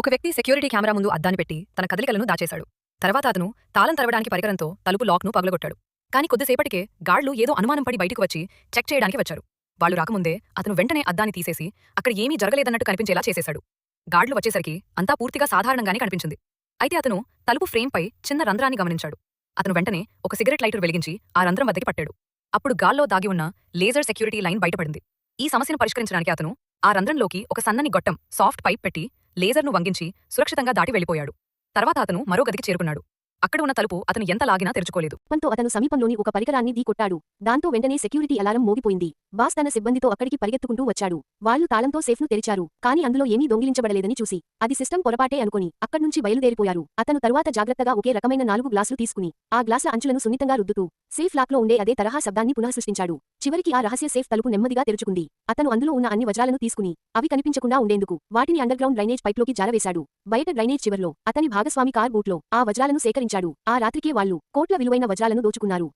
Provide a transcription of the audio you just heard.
ఒక వ్యక్తి security camera ముందు అద్దాన్ని పెట్టి తన కదలికలను దాచేశాడు. తర్వాత అతను తాళం తరవడానికి పరికరంతో తలుపు లాక్ను పగలగొట్టాడు. కానీ కొద్దిసేపటికే గాడ్లు ఏదో అనుమానం పడి బయటకు వచ్చి చెక్ చేయడానికి వచ్చారు. వాళ్ళు రాకముందే అతను వెంటనే అద్దాన్ని తీసేసి అక్కడ ఏమీ జరగలేదన్నట్టు కనిపించేలా చేసేశాడు. గాడ్లు వచ్చేసరికి అంతా పూర్తిగా సాధారణంగానే కనిపించింది. అయితే అతను తలుపు ఫ్రేమ్పై చిన్న రంధ్రాన్ని గమనించాడు. అతను వెంటనే ఒక సిగరెట్ లైటర్ వెలిగించి ఆ రంధ్రం వద్దకి పట్టాడు. అప్పుడు గాల్లో దాగి ఉన్న లేజర్ సెక్యూరిటీ లైన్ బయటపడింది. ఈ సమస్యను పరిష్కరించడానికి అతను ఆ రంధ్రంలోకి ఒక సన్నని గొట్టం సాఫ్ట్ పైప్ పెట్టి లేజర్ను వంగించి సురక్షితంగా దాటి వెళ్ళిపోయాడు. తర్వాత అతను మరో గదికి చేరుకున్నాడు. అక్కడ ఉన్న తలుపు అతను ఎంత లాగినా తెరుచుకోలేదు. పంతో అతను సమీపంలోని ఒక పరికరాన్ని దీకొట్టాడు దాంతో వెంటనే సెక్యూరిటీ అలారం మోగిపోయింది. బాస్ తన సిబ్బందితో అక్కడికి పరిగెత్తుకుంటూ వచ్చాడు. వాళ్ళు తాళంతో సేఫ్ను తెరిచారు. కానీ అందులో ఏమీ దొంగిలించబడలేదని చూసి. అది సిస్టమ్ పొరపాటే అనుకుని అక్కడ్నుంచి బయలుదేరిపోయారు. అతను తరువాత జాగ్రత్తగా ఒకే రకమైన నాలుగు గ్లాసులు తీసుకుని ఆ గ్లాసుల అంచులను సున్నితంగా రుద్దుతూ సేఫ్ లాక్లో ఉండే అదే తరహా శబ్దాన్ని పునఃసృష్టించాడు. చివరికి ఆ రహస్య సేఫ్ తలుపు నెమ్మదిగా తెరుచుకుంది. అతను అందులో ఉన్న అన్ని వజ్రాలను తీసుకుని అవి కనిపించకుండా ఉండేందుకు వాటిని అండర్గ్రౌండ్ డ్రైనేజ్ పైప్లోకి జారవేశాడు. బయట డ్రైనేజ్ చివర్లో అతని భాగస్వామి కార్ బూట్లో ఆ వజ్రాలను సేకరించాడు. ఆ రాత్రికే వాళ్ళు కోట్ల విలువైన వజ్రాలను దోచుకున్నారు.